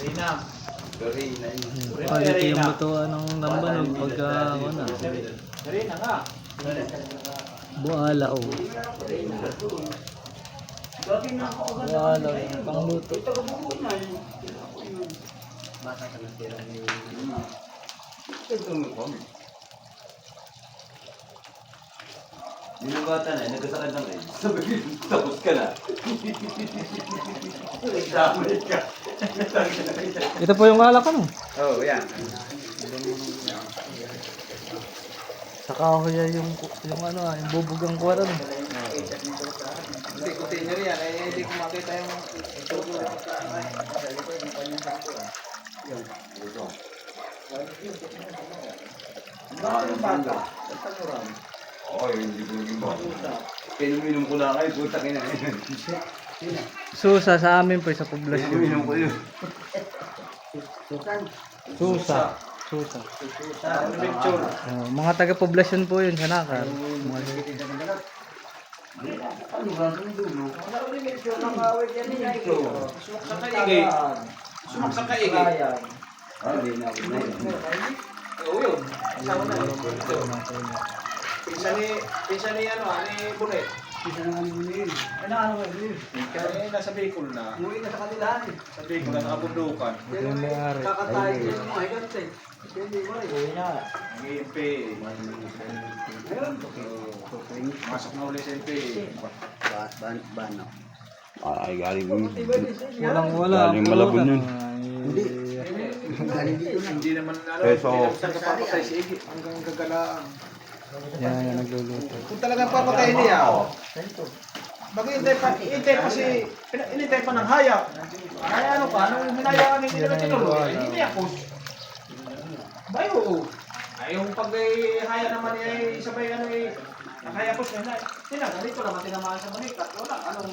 Rina. Dorina yun. Quality yung lutuan ng lambanog pagka ano na. Rina nga. Buala o. Buala yung pangluto. Bata ka ng tira ni... Ito mo ko. Yung bata na, nagkasakad ng rin. Sabi ko, tapos ka na. Damay ka. Ito po yung alak ano. Oo, yan. Sa kahoy ay yung yung ano ah, yung bubugang kuwat ano. Hindi, container yan. Eh, hindi ko makita yung itubo. Bakit bata? Oo, hindi ko naging bata. Pinuminom ko lang kayo, puta kina. Susa sa amin po sa Pinuminom poblasyon. ko yun. Susa. Susa. Picture? Oh, mga taga poblasyon po yun sa Nakar. Mga Sumak sa kaigay. Sumak sa kaigay. Ah, hindi na ako na yun. Oo yun. Asawa na yun. Pinsan ni, pinsan ni ano, ni Bunet. Eh, nasa Bicol na. Umuwi na sa kanila. Sa Bicol na nakabundukan. may-ari. Kakatayin ko yung mga higat eh. Hindi mo rin. Ang EMP. Masok na ulit sa EMP. Bano. Ay, galing. Walang wala. Galing Malabon yun. Hindi. Hindi naman ano, Peso. hindi naman nagpapatay si Iggy. Hanggang gagalaan. Yan yan nagluluto. Kung talagang papatayin niya, Maghihintay pa, hintay pa si, hinintay pa ng hayop. Ay ano ka, nung hinayaan hindi naman tinuloy, hindi niya ako. Bayo, ay yung pag eh, haya naman ay sabay ano eh, nakayapos na, tinang, ganito naman tinamaan sa balikat, wala, anong,